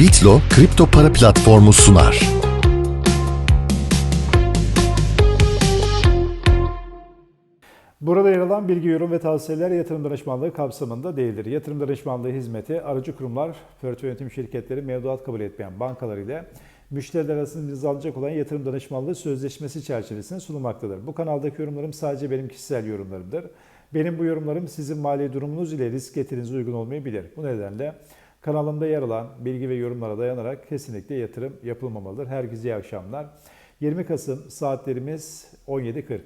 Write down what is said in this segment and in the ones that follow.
Bitlo kripto para platformu sunar. Burada yer alan bilgi, yorum ve tavsiyeler yatırım danışmanlığı kapsamında değildir. Yatırım danışmanlığı hizmeti aracı kurumlar, portföy yönetim şirketleri, mevduat kabul etmeyen bankalar ile müşteriler arasında imzalanacak olan yatırım danışmanlığı sözleşmesi çerçevesinde sunulmaktadır. Bu kanaldaki yorumlarım sadece benim kişisel yorumlarımdır. Benim bu yorumlarım sizin mali durumunuz ile risk getirinize uygun olmayabilir. Bu nedenle kanalımda yer alan bilgi ve yorumlara dayanarak kesinlikle yatırım yapılmamalıdır. Herkese iyi akşamlar. 20 Kasım saatlerimiz 17.40.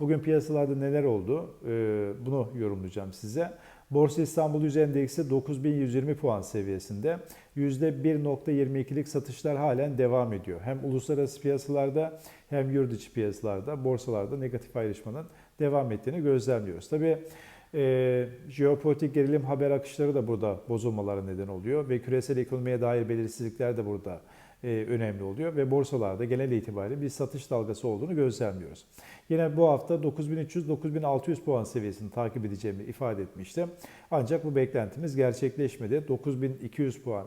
Bugün piyasalarda neler oldu? Ee, Bunu yorumlayacağım size. Borsa İstanbul Yüz Endeksi 9120 puan seviyesinde. %1.22'lik satışlar halen devam ediyor. Hem uluslararası piyasalarda hem yurt içi piyasalarda, borsalarda negatif ayrışmanın devam ettiğini gözlemliyoruz. Tabii e, jeopolitik gerilim haber akışları da burada bozulmalara neden oluyor ve küresel ekonomiye dair belirsizlikler de burada e, önemli oluyor ve borsalarda genel itibariyle bir satış dalgası olduğunu gözlemliyoruz. Yine bu hafta 9300-9600 puan seviyesini takip edeceğimi ifade etmiştim. Ancak bu beklentimiz gerçekleşmedi. 9200 puan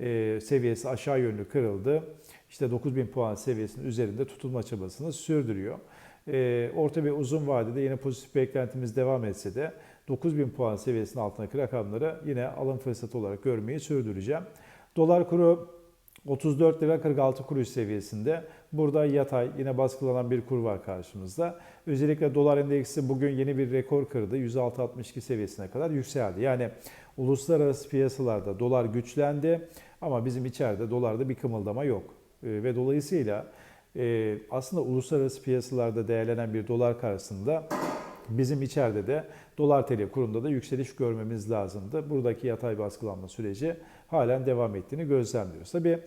e, seviyesi aşağı yönlü kırıldı. İşte 9000 puan seviyesinin üzerinde tutulma çabasını sürdürüyor. E, orta ve uzun vadede yine pozitif beklentimiz devam etse de 9000 puan seviyesinin altındaki rakamları yine alım fırsatı olarak görmeyi sürdüreceğim. Dolar kuru 34 lira 46 kuruş seviyesinde. Burada yatay yine baskılanan bir kur var karşımızda. Özellikle dolar endeksi bugün yeni bir rekor kırdı. 106.62 seviyesine kadar yükseldi. Yani uluslararası piyasalarda dolar güçlendi ama bizim içeride dolarda bir kımıldama yok. Ee, Ve dolayısıyla e, aslında uluslararası piyasalarda değerlenen bir dolar karşısında bizim içeride de dolar TL kurunda da yükseliş görmemiz lazımdı. Buradaki yatay baskılanma süreci halen devam ettiğini gözlemliyoruz. Tabii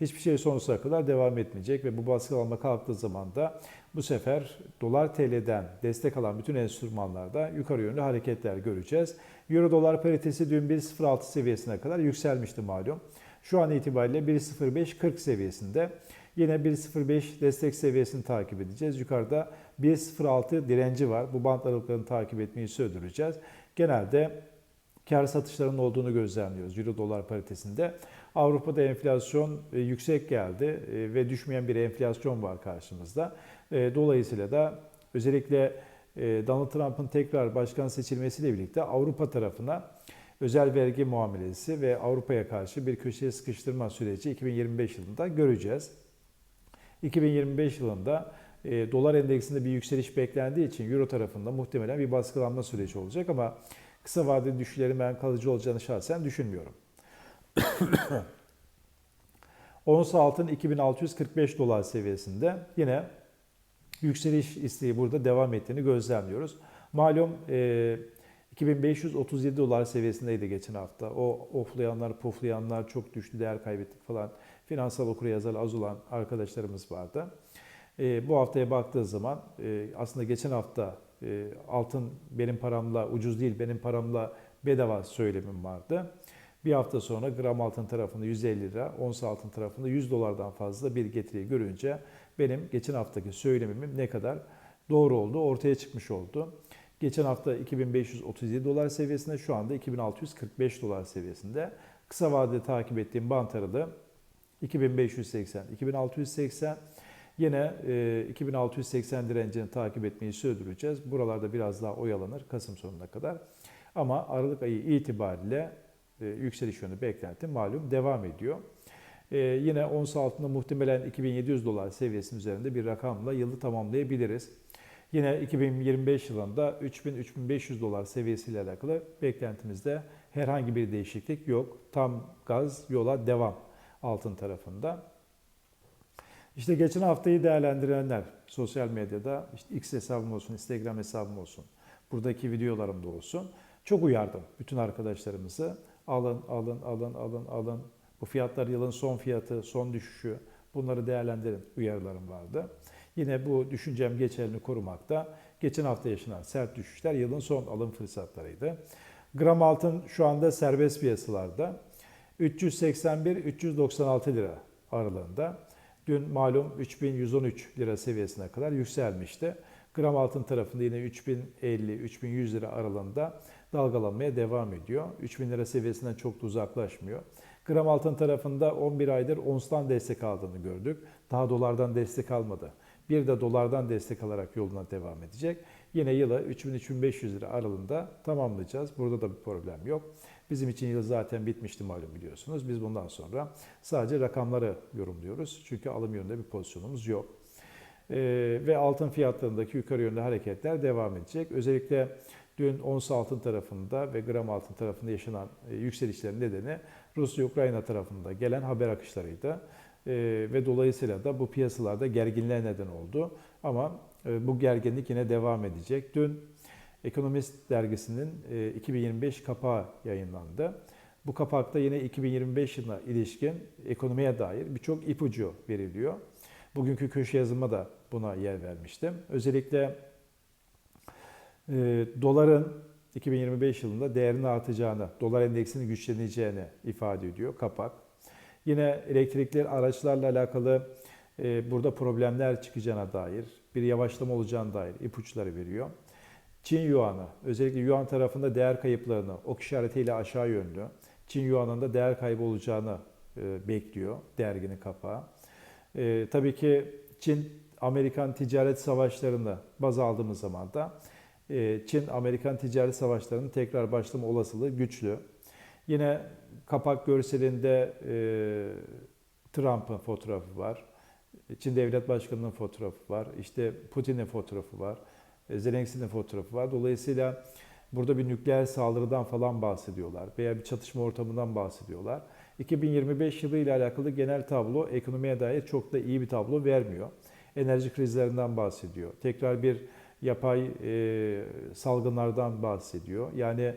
hiçbir şey sonsuza kadar devam etmeyecek ve bu baskılanma kalktığı zaman da bu sefer dolar TL'den destek alan bütün enstrümanlarda yukarı yönlü hareketler göreceğiz. Euro dolar paritesi dün 1.06 seviyesine kadar yükselmişti malum. Şu an itibariyle 1.0540 seviyesinde. Yine 1.05 destek seviyesini takip edeceğiz. Yukarıda 1.06 direnci var. Bu bant aralıklarını takip etmeyi sürdüreceğiz. Genelde kar satışlarının olduğunu gözlemliyoruz Euro dolar paritesinde. Avrupa'da enflasyon e, yüksek geldi e, ve düşmeyen bir enflasyon var karşımızda. E, Dolayısıyla da özellikle Donald Trump'ın tekrar başkan seçilmesiyle birlikte Avrupa tarafına özel vergi muamelesi ve Avrupa'ya karşı bir köşeye sıkıştırma süreci 2025 yılında göreceğiz. 2025 yılında e, dolar endeksinde bir yükseliş beklendiği için euro tarafında muhtemelen bir baskılanma süreci olacak ama kısa vadeli düşüşlerin ben kalıcı olacağını şahsen düşünmüyorum. Ons altın 2645 dolar seviyesinde yine yükseliş isteği burada devam ettiğini gözlemliyoruz. Malum e, 2537 dolar seviyesindeydi geçen hafta. O oflayanlar, puflayanlar çok düştü, değer kaybettik falan. Finansal okuryazar az olan arkadaşlarımız vardı. E, bu haftaya baktığı zaman e, aslında geçen hafta e, altın benim paramla ucuz değil, benim paramla bedava söylemim vardı. Bir hafta sonra gram altın tarafında 150 lira, ons altın tarafında 100 dolardan fazla bir getiri görünce benim geçen haftaki söylemimin ne kadar doğru olduğu ortaya çıkmış oldu. Geçen hafta 2537 dolar seviyesinde, şu anda 2645 dolar seviyesinde. Kısa vadede takip ettiğim bant aralığı 2580, 2680. Yine e, 2680 direncini takip etmeyi sürdüreceğiz. Buralarda biraz daha oyalanır Kasım sonuna kadar. Ama Aralık ayı itibariyle e, yükseliş yönü beklenti malum devam ediyor. E, yine ons altında muhtemelen 2700 dolar seviyesinin üzerinde bir rakamla yılı tamamlayabiliriz. Yine 2025 yılında 3000-3500 dolar seviyesiyle alakalı beklentimizde herhangi bir değişiklik yok. Tam gaz yola devam altın tarafında. İşte geçen haftayı değerlendirenler sosyal medyada işte X hesabım olsun, Instagram hesabım olsun, buradaki videolarım da olsun. Çok uyardım bütün arkadaşlarımızı. Alın, alın, alın, alın, alın. Bu fiyatlar yılın son fiyatı, son düşüşü. Bunları değerlendirin uyarılarım vardı. Yine bu düşüncem geçerli korumakta. Geçen hafta yaşanan sert düşüşler yılın son alım fırsatlarıydı. Gram altın şu anda serbest piyasalarda. 381-396 lira aralığında. Dün malum 3113 lira seviyesine kadar yükselmişti. Gram altın tarafında yine 3050-3100 lira aralığında dalgalanmaya devam ediyor. 3000 lira seviyesinden çok da uzaklaşmıyor. Gram altın tarafında 11 aydır onstan destek aldığını gördük. Daha dolardan destek almadı. Bir de dolardan destek alarak yoluna devam edecek. Yine yılı 3000-3500 lira aralığında tamamlayacağız. Burada da bir problem yok. Bizim için yıl zaten bitmişti malum biliyorsunuz. Biz bundan sonra sadece rakamları yorumluyoruz. Çünkü alım yönünde bir pozisyonumuz yok. Ee, ve altın fiyatlarındaki yukarı yönlü hareketler devam edecek. Özellikle dün ons altın tarafında ve gram altın tarafında yaşanan e, yükselişlerin nedeni Rusya-Ukrayna tarafında gelen haber akışlarıydı. Ee, ve dolayısıyla da bu piyasalarda gerginliğe neden oldu. Ama e, bu gerginlik yine devam edecek. Dün Ekonomist dergisinin e, 2025 kapağı yayınlandı. Bu kapakta yine 2025 yılına ilişkin ekonomiye dair birçok ipucu veriliyor. Bugünkü köşe yazıma da buna yer vermiştim. Özellikle e, doların 2025 yılında değerinin artacağını, dolar endeksinin güçleneceğini ifade ediyor kapak. Yine elektrikli araçlarla alakalı e, burada problemler çıkacağına dair, bir yavaşlama olacağına dair ipuçları veriyor. Çin Yuan'ı, özellikle Yuan tarafında değer kayıplarını ok işaretiyle aşağı yönlü, Çin Yuan'ında değer kaybı olacağını e, bekliyor derginin kapağı. E, tabii ki Çin Amerikan ticaret savaşlarını baz aldığımız zaman da e, Çin Amerikan ticaret savaşlarının tekrar başlama olasılığı güçlü. Yine kapak görselinde e, Trump'ın fotoğrafı var. Çin Devlet Başkanı'nın fotoğrafı var. İşte Putin'in fotoğrafı var. E, Zelenski'nin fotoğrafı var. Dolayısıyla burada bir nükleer saldırıdan falan bahsediyorlar veya bir çatışma ortamından bahsediyorlar. 2025 yılı ile alakalı genel tablo ekonomiye dair çok da iyi bir tablo vermiyor. Enerji krizlerinden bahsediyor. Tekrar bir yapay e, salgınlardan bahsediyor. Yani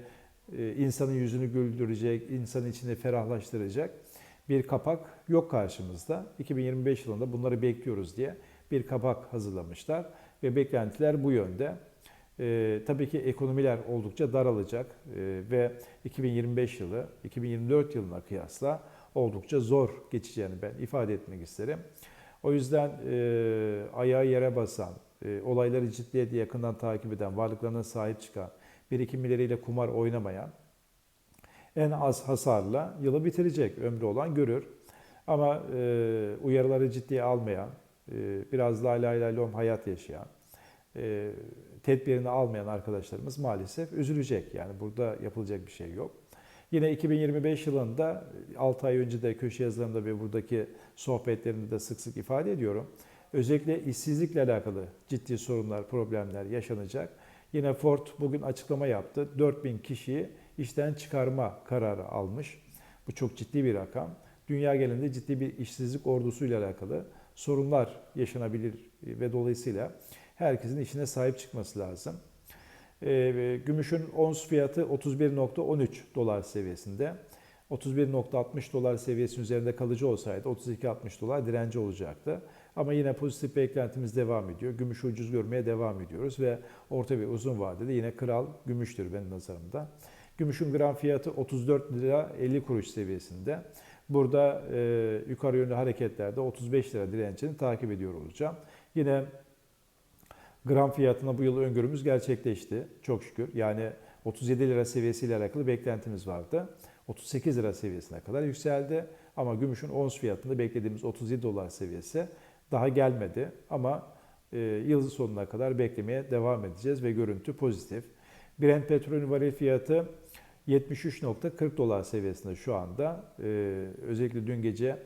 e, insanın yüzünü güldürecek, insanın içini ferahlaştıracak bir kapak yok karşımızda. 2025 yılında bunları bekliyoruz diye bir kapak hazırlamışlar ve beklentiler bu yönde. Ee, tabii ki ekonomiler oldukça daralacak ee, ve 2025 yılı 2024 yılına kıyasla oldukça zor geçeceğini ben ifade etmek isterim. O yüzden e, ayağı yere basan, e, olayları ciddiyetle yakından takip eden, varlıklarına sahip çıkan, birikimleriyle kumar oynamayan, en az hasarla yılı bitirecek ömrü olan görür. Ama e, uyarıları ciddiye almayan, e, biraz lay lay lay lom hayat yaşayan, e, tedbirini almayan arkadaşlarımız maalesef üzülecek. Yani burada yapılacak bir şey yok. Yine 2025 yılında 6 ay önce de köşe yazılarımda ve buradaki sohbetlerimde de sık sık ifade ediyorum. Özellikle işsizlikle alakalı ciddi sorunlar, problemler yaşanacak. Yine Ford bugün açıklama yaptı. 4000 kişiyi işten çıkarma kararı almış. Bu çok ciddi bir rakam. Dünya genelinde ciddi bir işsizlik ordusuyla alakalı sorunlar yaşanabilir ve dolayısıyla herkesin işine sahip çıkması lazım. Ee, gümüşün ons fiyatı 31.13 dolar seviyesinde. 31.60 dolar seviyesinin üzerinde kalıcı olsaydı 32.60 dolar direnci olacaktı. Ama yine pozitif beklentimiz devam ediyor. Gümüşü ucuz görmeye devam ediyoruz ve orta ve uzun vadede yine kral gümüştür benim nazarımda. Gümüşün gram fiyatı 34 lira 50 kuruş seviyesinde. Burada e, yukarı yönlü hareketlerde 35 lira direncini takip ediyor olacağım. Yine gram fiyatına bu yıl öngörümüz gerçekleşti çok şükür. Yani 37 lira seviyesiyle alakalı beklentimiz vardı. 38 lira seviyesine kadar yükseldi. Ama gümüşün ons fiyatında beklediğimiz 37 dolar seviyesi daha gelmedi. Ama e, yıl sonuna kadar beklemeye devam edeceğiz ve görüntü pozitif. Brent petrolün varil fiyatı 73.40 dolar seviyesinde şu anda. Ee, özellikle dün gece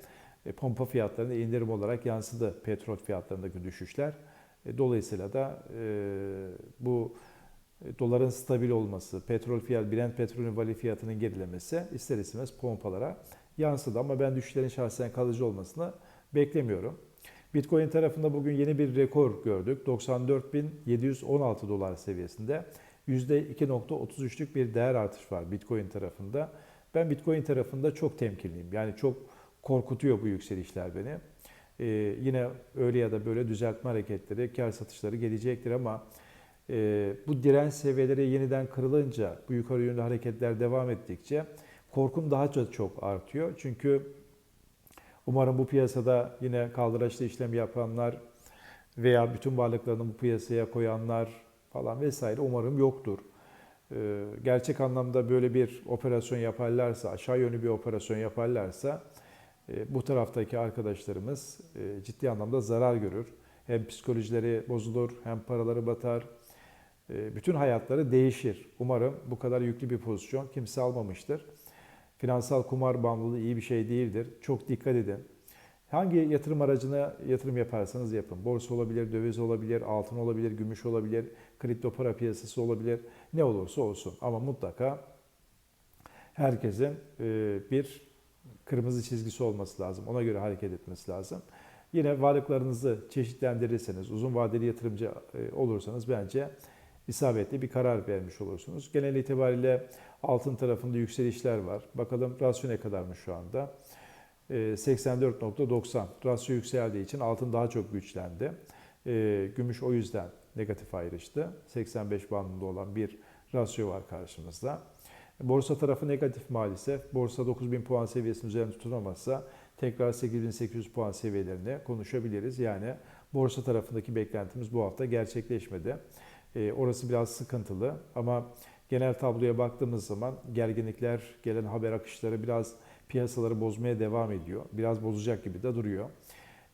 e, pompa fiyatlarında indirim olarak yansıdı petrol fiyatlarındaki düşüşler. E, dolayısıyla da e, bu e, doların stabil olması, petrol fiyat, Brent petrolün vali fiyatının gerilemesi ister istemez pompalara yansıdı. Ama ben düşüşlerin şahsen kalıcı olmasını beklemiyorum. Bitcoin tarafında bugün yeni bir rekor gördük. 94.716 dolar seviyesinde. %2.33'lük bir değer artış var Bitcoin tarafında. Ben Bitcoin tarafında çok temkinliyim. Yani çok korkutuyor bu yükselişler beni. Ee, yine öyle ya da böyle düzeltme hareketleri, kar satışları gelecektir ama e, bu direnç seviyeleri yeniden kırılınca, bu yukarı yönlü hareketler devam ettikçe korkum daha çok, çok artıyor. Çünkü umarım bu piyasada yine kaldıraçlı işlem yapanlar veya bütün varlıklarını bu piyasaya koyanlar falan vesaire umarım yoktur. e, gerçek anlamda böyle bir operasyon yaparlarsa, aşağı yönlü bir operasyon yaparlarsa e, bu taraftaki arkadaşlarımız e, ciddi anlamda zarar görür. Hem psikolojileri bozulur, hem paraları batar, e, bütün hayatları değişir. Umarım bu kadar yüklü bir pozisyon kimse almamıştır. Finansal kumar bağımlılığı iyi bir şey değildir. Çok dikkat edin. Hangi yatırım aracına yatırım yaparsanız yapın. Borsa olabilir, döviz olabilir, altın olabilir, gümüş olabilir, kripto para piyasası olabilir. Ne olursa olsun. Ama mutlaka herkesin e, bir kırmızı çizgisi olması lazım. Ona göre hareket etmesi lazım. Yine varlıklarınızı çeşitlendirirseniz, uzun vadeli yatırımcı e, olursanız bence isabetli bir karar vermiş olursunuz. Genel itibariyle altın tarafında yükselişler var. Bakalım rasyo ne kadarmış şu anda? E, 84.90. Rasyo yükseldiği için altın daha çok güçlendi. E, Gümüş o yüzden negatif ayrıştı. 85 bandında olan bir rasyo var karşımızda. Borsa tarafı negatif maalesef. Borsa 9000 puan seviyesinin üzerinde tutunamazsa tekrar 8800 puan seviyelerine konuşabiliriz. Yani borsa tarafındaki beklentimiz bu hafta gerçekleşmedi. E, orası biraz sıkıntılı ama genel tabloya baktığımız zaman gerginlikler, gelen haber akışları biraz piyasaları bozmaya devam ediyor. Biraz bozacak gibi de duruyor.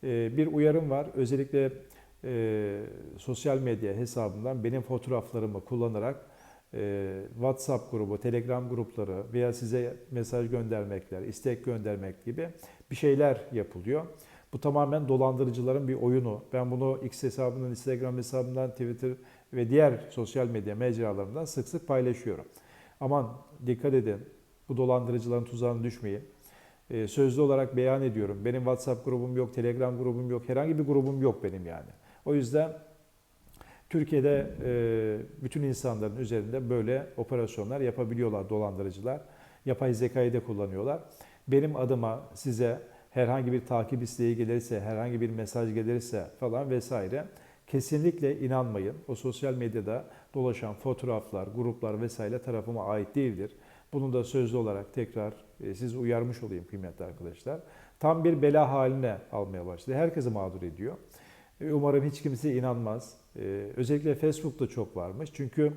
E, bir uyarım var. Özellikle e, sosyal medya hesabından benim fotoğraflarımı kullanarak e, WhatsApp grubu, Telegram grupları veya size mesaj göndermekler, istek göndermek gibi bir şeyler yapılıyor. Bu tamamen dolandırıcıların bir oyunu. Ben bunu X hesabından, Instagram hesabından, Twitter ve diğer sosyal medya mecralarından sık sık paylaşıyorum. Aman dikkat edin, bu dolandırıcıların tuzağına düşmeyin. Ee, sözlü olarak beyan ediyorum. Benim WhatsApp grubum yok, Telegram grubum yok, herhangi bir grubum yok benim yani. O yüzden Türkiye'de e, bütün insanların üzerinde böyle operasyonlar yapabiliyorlar dolandırıcılar. Yapay zekayı da kullanıyorlar. Benim adıma size herhangi bir takip isteği gelirse, herhangi bir mesaj gelirse falan vesaire kesinlikle inanmayın. O sosyal medyada dolaşan fotoğraflar, gruplar vesaire tarafıma ait değildir. Bunu da sözlü olarak tekrar e, sizi uyarmış olayım kıymetli arkadaşlar. Tam bir bela haline almaya başladı. Herkesi mağdur ediyor. E, Umarım hiç kimse inanmaz. Ee, özellikle Facebook'ta çok varmış. Çünkü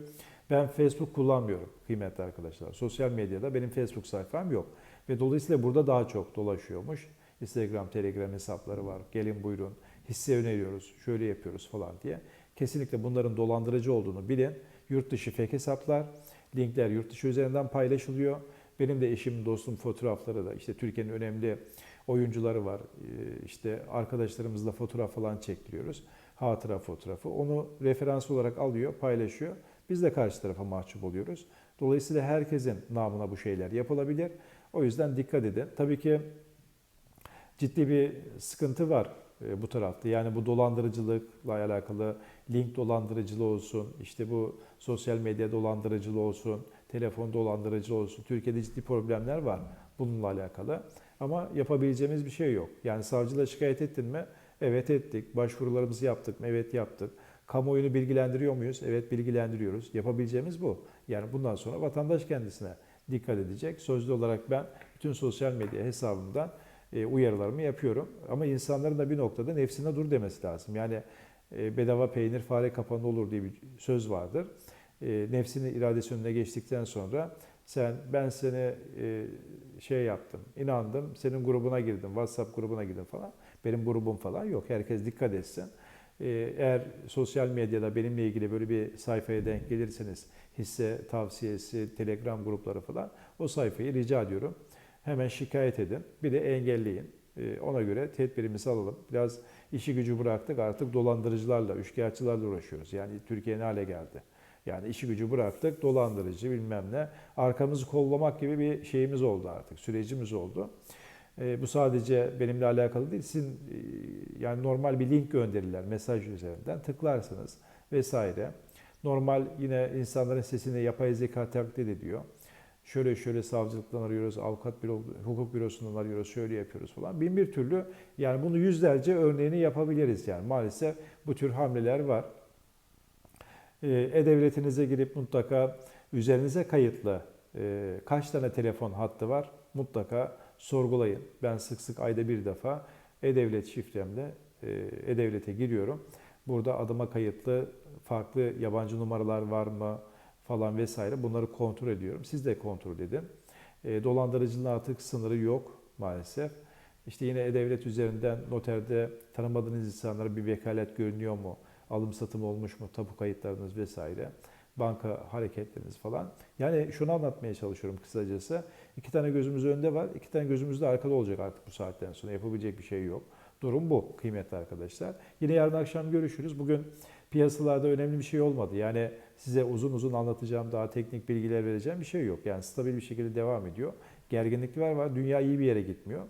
ben Facebook kullanmıyorum kıymetli arkadaşlar. Sosyal medyada benim Facebook sayfam yok. Ve dolayısıyla burada daha çok dolaşıyormuş. Instagram, Telegram hesapları var. Gelin buyurun hisse öneriyoruz, şöyle yapıyoruz falan diye. Kesinlikle bunların dolandırıcı olduğunu bilin. Yurt dışı fake hesaplar, linkler yurt dışı üzerinden paylaşılıyor. Benim de eşim, dostum fotoğrafları da işte Türkiye'nin önemli oyuncuları var. Ee, İşte arkadaşlarımızla fotoğraf falan çektiriyoruz. Hatıra fotoğrafı. Onu referans olarak alıyor, paylaşıyor. Biz de karşı tarafa mahcup oluyoruz. Dolayısıyla herkesin namına bu şeyler yapılabilir. O yüzden dikkat edin. Tabii ki ciddi bir sıkıntı var e, bu tarafta. Yani bu dolandırıcılıkla alakalı link dolandırıcılığı olsun, işte bu sosyal medya dolandırıcılığı olsun, telefon dolandırıcılığı olsun. Türkiye'de ciddi problemler var bununla alakalı. Ama yapabileceğimiz bir şey yok. Yani savcılığa şikayet ettin mi? Evet ettik. Başvurularımızı yaptık mı? Evet yaptık. Kamuoyunu bilgilendiriyor muyuz? Evet bilgilendiriyoruz. Yapabileceğimiz bu. Yani bundan sonra vatandaş kendisine dikkat edecek. Sözlü olarak ben bütün sosyal medya hesabımdan e, uyarılarımı yapıyorum. Ama insanların da bir noktada nefsine dur demesi lazım. Yani e, bedava peynir fare kapanı olur diye bir söz vardır. E, nefsinin iradesi önüne geçtikten sonra sen ben seni e, şey yaptım, inandım, senin grubuna girdim, WhatsApp grubuna girdim falan. Benim grubum falan yok. Herkes dikkat etsin. E, eğer sosyal medyada benimle ilgili böyle bir sayfaya denk gelirseniz hisse tavsiyesi, telegram grupları falan o sayfayı rica ediyorum. Hemen şikayet edin. Bir de engelleyin. E, ona göre tedbirimizi alalım. Biraz işi gücü bıraktık artık dolandırıcılarla, üçkağıtçılarla uğraşıyoruz. Yani Türkiye ne hale geldi? Yani işi gücü bıraktık, dolandırıcı bilmem ne. Arkamızı kollamak gibi bir şeyimiz oldu artık, sürecimiz oldu. E, bu sadece benimle alakalı değil. Sizin e, yani normal bir link gönderirler mesaj üzerinden tıklarsınız vesaire. Normal yine insanların sesini yapay zeka taklit ediyor. Şöyle şöyle savcılıktan arıyoruz, avukat büro, hukuk bürosundan arıyoruz, şöyle yapıyoruz falan. Bin bir türlü yani bunu yüzlerce örneğini yapabiliriz yani. Maalesef bu tür hamleler var. E, E-Devletinize girip mutlaka üzerinize kayıtlı e, kaç tane telefon hattı var mutlaka sorgulayın. Ben sık sık ayda bir defa E-Devlet şifremle e, E-Devlet'e giriyorum. Burada adıma kayıtlı farklı yabancı numaralar var mı? falan vesaire bunları kontrol ediyorum. Siz de kontrol edin. E, dolandırıcılığın artık sınırı yok maalesef. İşte yine e-devlet üzerinden noterde tanımadığınız insanlara bir vekalet görünüyor mu? Alım satım olmuş mu? Tapu kayıtlarınız vesaire. Banka hareketleriniz falan. Yani şunu anlatmaya çalışıyorum kısacası. İki tane gözümüz önde var. iki tane gözümüz de arkada olacak artık bu saatten sonra. Yapabilecek bir şey yok. Durum bu kıymetli arkadaşlar. Yine yarın akşam görüşürüz. Bugün piyasalarda önemli bir şey olmadı. Yani size uzun uzun anlatacağım, daha teknik bilgiler vereceğim bir şey yok. Yani stabil bir şekilde devam ediyor. Gerginlikler var. Dünya iyi bir yere gitmiyor.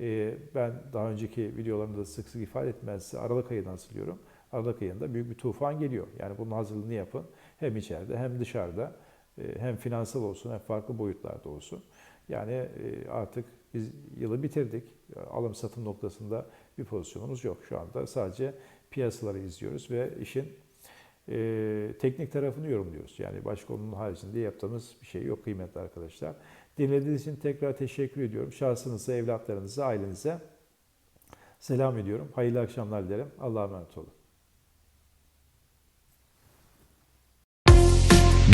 Ee, Ben daha önceki videolarımda sık sık ifade size Aralık ayını hazırlıyorum. Aralık ayında büyük bir tufan geliyor. Yani bunun hazırlığını yapın. Hem içeride hem dışarıda. Ee, Hem finansal olsun hem farklı boyutlarda olsun. Yani e, artık biz yılı bitirdik. Alım satım noktasında bir pozisyonumuz yok şu anda. Sadece piyasaları izliyoruz ve işin e, teknik tarafını yorumluyoruz. Yani başka onun haricinde yaptığımız bir şey yok kıymetli arkadaşlar. Dinlediğiniz için tekrar teşekkür ediyorum. Şahsınıza, evlatlarınıza, ailenize selam ediyorum. Hayırlı akşamlar dilerim. Allah'a emanet olun.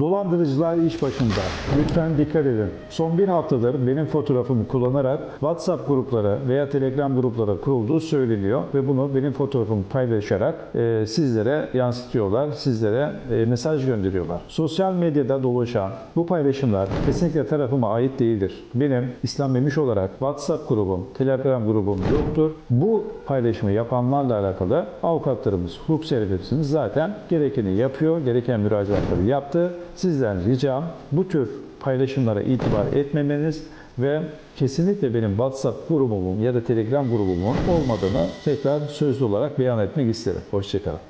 Dolandırıcılar iş başında. Lütfen dikkat edin. Son bir haftadır benim fotoğrafımı kullanarak WhatsApp grupları veya Telegram grupları kurulduğu söyleniyor ve bunu benim fotoğrafımı paylaşarak e, sizlere yansıtıyorlar, sizlere e, mesaj gönderiyorlar. Sosyal medyada dolaşan bu paylaşımlar kesinlikle tarafıma ait değildir. Benim İslam Memiş olarak WhatsApp grubum, Telegram grubum yoktur. Bu paylaşımı yapanlarla alakalı avukatlarımız, hukuk servisimiz zaten gerekeni yapıyor, gereken müracaatları yaptı. Sizden ricam bu tür paylaşımlara itibar etmemeniz ve kesinlikle benim WhatsApp grubumun ya da Telegram grubumun olmadığını tekrar sözlü olarak beyan etmek isterim. Hoşçakalın.